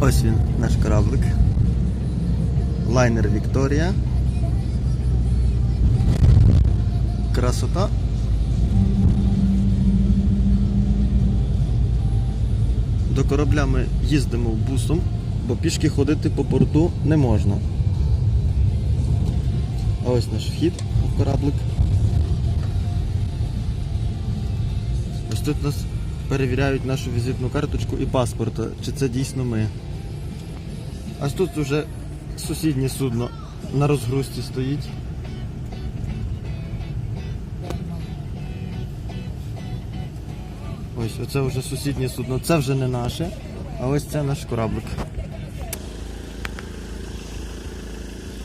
Ось він, наш кораблик. Лайнер Вікторія. Красота. До корабля ми їздимо бусом, бо пішки ходити по порту не можна. А ось наш вхід у кораблик. Ось тут у нас перевіряють нашу візитну карточку і паспорта, чи це дійсно ми. Аж тут вже сусіднє судно на розгрузці стоїть. Ось, оце вже сусіднє судно. Це вже не наше, а ось це наш кораблик.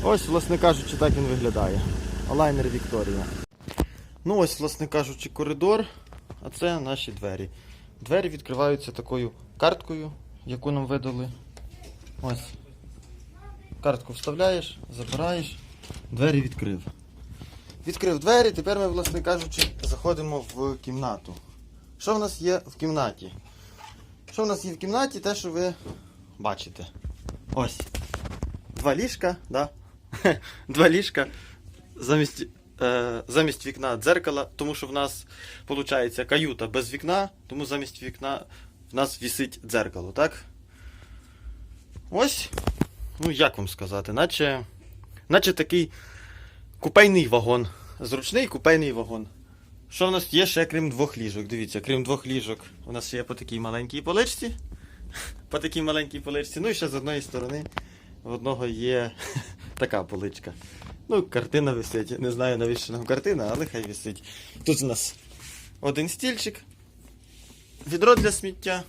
Ось, власне кажучи, так він виглядає. Лайнер Вікторія. Ну ось, власне кажучи, коридор, а це наші двері. Двері відкриваються такою карткою, яку нам видали. Ось. Картку вставляєш, забираєш, двері відкрив. Відкрив двері, тепер ми, власне кажучи, заходимо в кімнату. Що в нас є в кімнаті? Що в нас є в кімнаті? Те, що ви бачите. Ось. Два ліжка, да? Два ліжка. Замість, замість вікна дзеркала, тому що в нас виходить каюта без вікна, тому замість вікна в нас вісить дзеркало, так? Ось. Ну, як вам сказати, наче, наче такий купейний вагон. Зручний купейний вагон. Що в нас є ще крім двох ліжок? Дивіться, крім двох ліжок, у нас є по такій маленькій поличці. По такій маленькій поличці. Ну і ще з одної сторони в одного є така поличка. Ну, картина висить. Не знаю, навіщо нам картина, але хай висить. Тут у нас один стільчик, відро для сміття,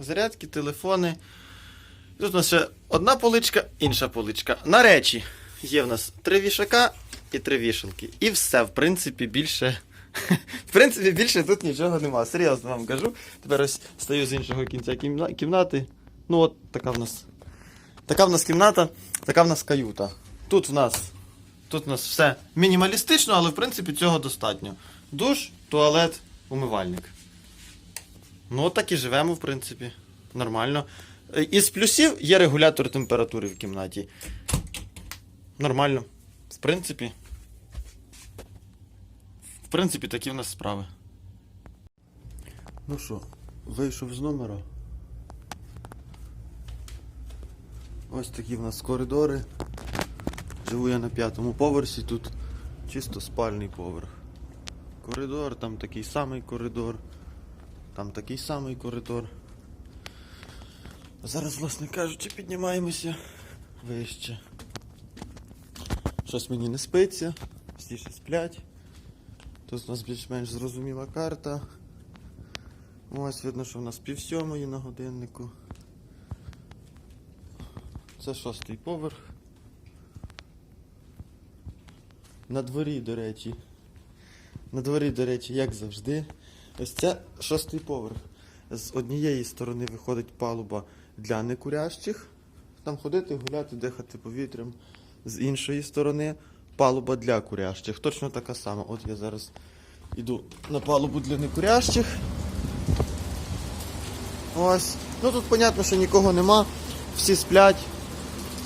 зарядки, телефони. Тут у нас ще одна поличка, інша поличка. На речі є в нас три вішака і три вішалки. І все, в принципі, більше. В принципі, більше тут нічого нема. Серйозно вам кажу. Тепер ось стою з іншого кінця кімна- кімнати. Ну от така в нас. Така в нас кімната, така в нас каюта. Тут в нас. Тут в нас все мінімалістично, але в принципі цього достатньо. Душ, туалет, умивальник. Ну, так і живемо, в принципі. Нормально. Е, Із плюсів є регулятор температури в кімнаті. Нормально. В принципі. В принципі, такі в нас справи. Ну що, вийшов з номера. Ось такі в нас коридори. Живу я на п'ятому поверсі, тут чисто спальний поверх. Коридор, там такий самий коридор, там такий самий коридор. Зараз, власне кажучи, піднімаємося вище. Щось мені не спиться, всі ще сплять. Тут у нас більш-менш зрозуміла карта. Ось видно, що в нас пів сьомої на годиннику. Це шостий поверх. На дворі, до речі. На дворі, до речі, як завжди. Ось це шостий поверх. З однієї сторони виходить палуба для некурящих. Там ходити, гуляти, дихати повітрям. З іншої сторони палуба для курящих. Точно така сама. От я зараз іду на палубу для некурящих. Ось. Ну тут, понятно, що нікого нема. Всі сплять.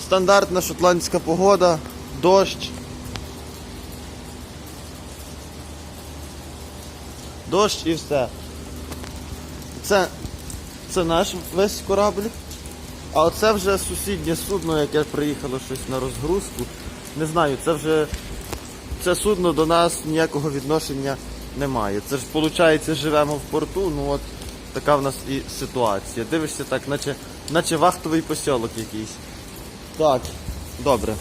Стандартна шотландська погода, дощ. Дощ і все. Це, це наш весь корабль. А оце вже сусіднє судно, яке приїхало щось на розгрузку. Не знаю, це вже це судно до нас ніякого відношення не має. Це ж виходить, живемо в порту, ну от така в нас і ситуація. Дивишся так, наче, наче вахтовий посілок якийсь. Так, добре.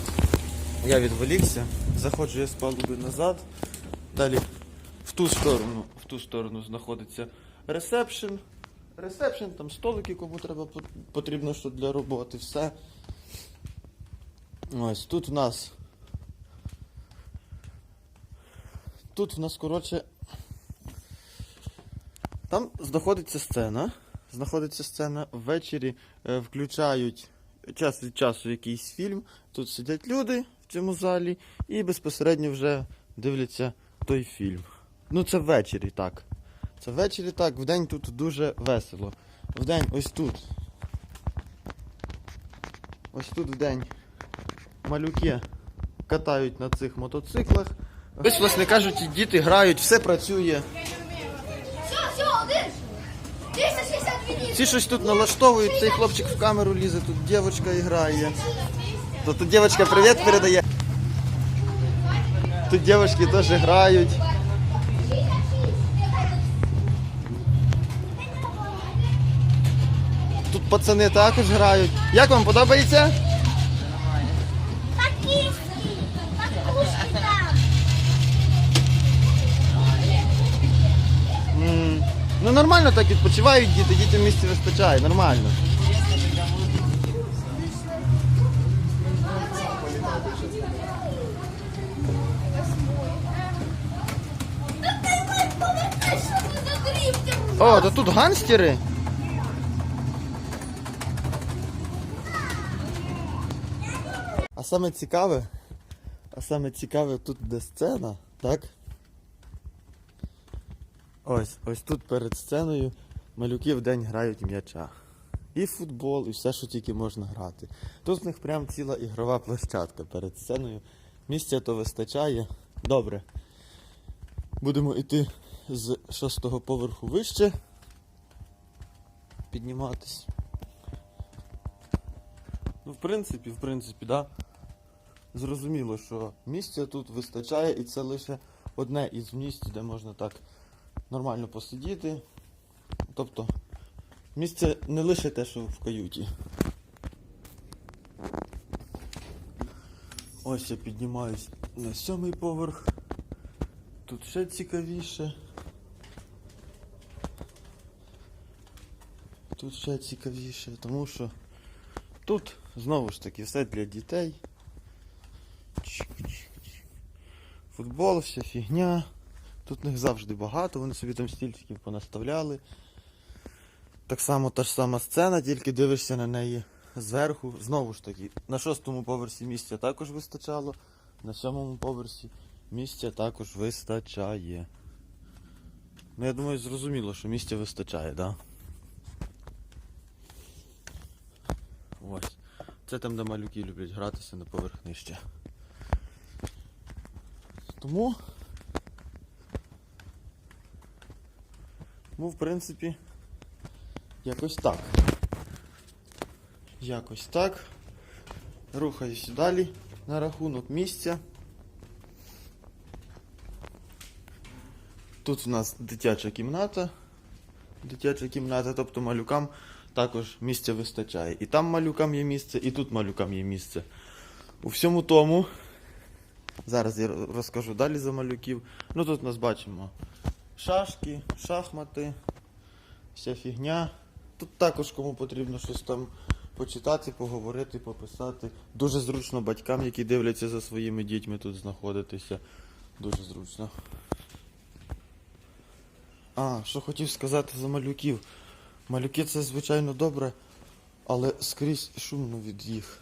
Я відволікся, заходжу я з палуби назад. Далі в ту сторону, ту сторону знаходиться ресепшн. Ресепшн, там столики, кому треба потрібно що для роботи, все. Ось тут в нас. Тут в нас, коротше. Там знаходиться сцена. Знаходиться сцена ввечері, е, включають час від часу якийсь фільм. Тут сидять люди в цьому залі і безпосередньо вже дивляться той фільм. Ну, це ввечері так. Це ввечері так, вдень тут дуже весело. Вдень ось тут. Ось тут в день малюки катають на цих мотоциклах. Ось, власне кажучи, діти грають, все працює. Все, все, один. 260. Всі щось тут налаштовують, цей хлопчик в камеру лізе, тут дівчинка грає. Тут дівчинка привіт передає. Тут дівчатки теж грають. Пацани також грають. Як вам подобається? Пакішки. Пакушки там. М, Ну нормально так відпочивають діти, дітям місця вистачає, нормально. Та ти мать. О, то тут ганстери. Саме цікаве, а саме цікаве тут де сцена, так? Ось, ось тут перед сценою малюки в день грають м'яча. І футбол, і все, що тільки можна грати. Тут в них прям ціла ігрова площадка перед сценою. Місця то вистачає. Добре. Будемо йти з шостого поверху вище. Підніматись. Ну, в принципі, в принципі, да. Зрозуміло, що місця тут вистачає, і це лише одне із місць, де можна так нормально посидіти. Тобто, місце не лише те, що в каюті. Ось я піднімаюсь на сьомий поверх. Тут ще цікавіше. Тут ще цікавіше, тому що тут знову ж таки все для дітей. Футбол, вся фігня. Тут них завжди багато, вони собі там стільчиків понаставляли. Так само та ж сама сцена, тільки дивишся на неї зверху. Знову ж таки, на шостому поверсі місця також вистачало, на сьомому поверсі місця також вистачає. Ну, я думаю, зрозуміло, що місця вистачає? Да? Ось. Це там, де малюки люблять гратися на поверх нижче. Тому. Ну, в принципі, якось так. Якось так. Рухаюся далі на рахунок місця. Тут у нас дитяча кімната. Дитяча кімната, тобто малюкам також місця вистачає. І там малюкам є місце, і тут малюкам є місце. У всьому тому. Зараз я розкажу далі за малюків. Ну тут у нас бачимо шашки, шахмати, вся фігня. Тут також кому потрібно щось там почитати, поговорити, пописати. Дуже зручно батькам, які дивляться за своїми дітьми тут знаходитися. Дуже зручно. А, що хотів сказати за малюків. Малюки це звичайно добре, але скрізь шумно від їх.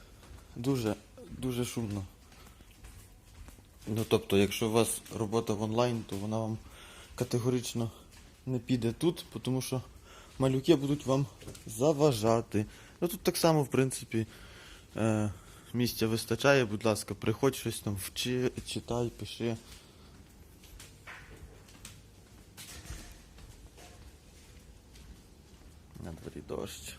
Дуже, дуже шумно. Ну тобто, якщо у вас робота в онлайн, то вона вам категорично не піде тут, тому що малюки будуть вам заважати. Ну тут так само, в принципі, е, місця вистачає, будь ласка, приходь щось там вчи, читай, пиши. На дворі дощ.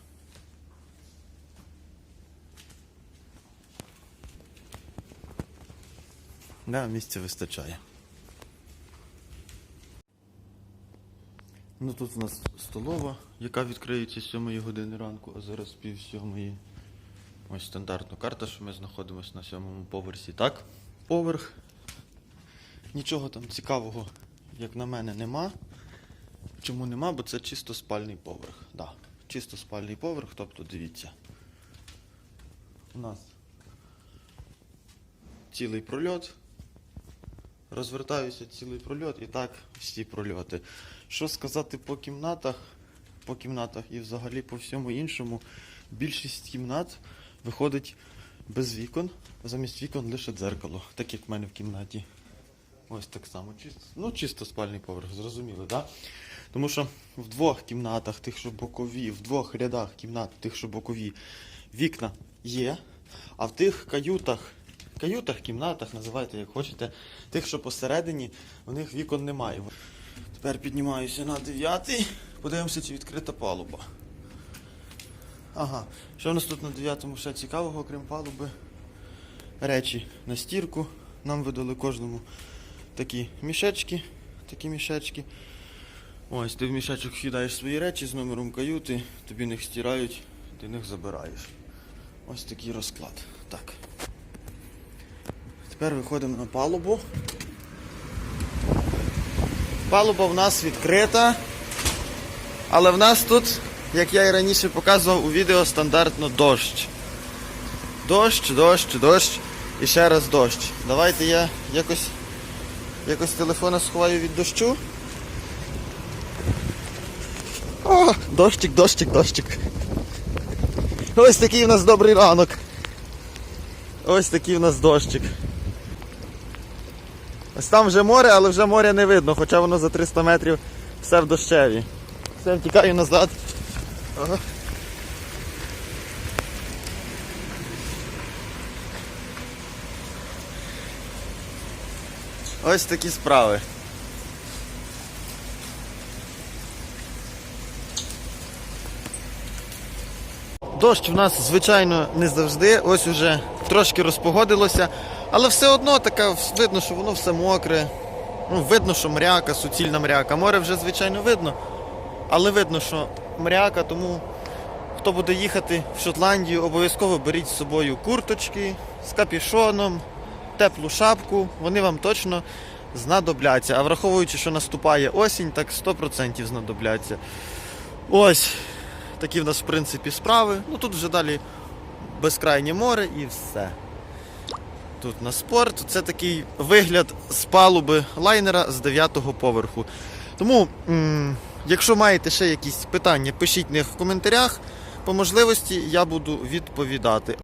Да, місця вистачає. Ну тут у нас столова, яка відкриється з 7 години ранку, а зараз пів сьомої. Ось стандартна карта, що ми знаходимося на сьомому поверсі. Так, поверх. Нічого там цікавого, як на мене, нема. Чому нема? Бо це чисто спальний поверх. Да, чисто спальний поверх, тобто дивіться. У нас цілий прольот. Розвертаюся цілий прольот і так всі прольоти. Що сказати по кімнатах? По кімнатах і взагалі по всьому іншому. Більшість кімнат виходить без вікон, замість вікон лише дзеркало, так як в мене в кімнаті. Ось так само. Чисто, ну, чисто спальний поверх, зрозуміло, так? Да? Тому що в двох кімнатах, тих, що бокові, в двох рядах кімнат, тих, що бокові, вікна є, А в тих каютах, каютах, кімнатах, називайте як хочете, тих, що посередині, у них вікон немає. Тепер піднімаюся на дев'ятий. Подивимося, чи відкрита палуба. Ага, що в нас тут на дев'ятому ще цікавого, окрім палуби? Речі на стірку. Нам видали кожному такі мішечки. Такі мішечки. Ось, ти в мішечок кидаєш свої речі з номером каюти, тобі їх стирають, ти їх забираєш. Ось такий розклад. Так. Тепер виходимо на палубу. Палуба в нас відкрита. Але в нас тут, як я і раніше показував у відео, стандартно дощ. Дощ, дощ, дощ і ще раз дощ. Давайте я якось, якось телефона сховаю від дощу. О, дощик, дощик, дощик. Ось такий у нас добрий ранок. Ось такий у нас дощик. Ось там вже море, але вже моря не видно, хоча воно за 300 метрів все в дощеві. Все, втікаю назад. Ага. Ось такі справи. Дощ в нас, звичайно, не завжди. Ось уже трошки розпогодилося. Але все одно така видно, що воно все мокре. Ну, видно, що мряка, суцільна мряка. Море вже, звичайно, видно. Але видно, що мряка, тому хто буде їхати в Шотландію, обов'язково беріть з собою курточки з капішоном, теплу шапку. Вони вам точно знадобляться. А враховуючи, що наступає осінь, так 100% знадобляться. Ось такі в нас, в принципі, справи. Ну тут вже далі безкрайнє море і все. Тут на спорт. Це такий вигляд з палуби лайнера з 9-го поверху. Тому, якщо маєте ще якісь питання, пишіть них в коментарях. По можливості я буду відповідати.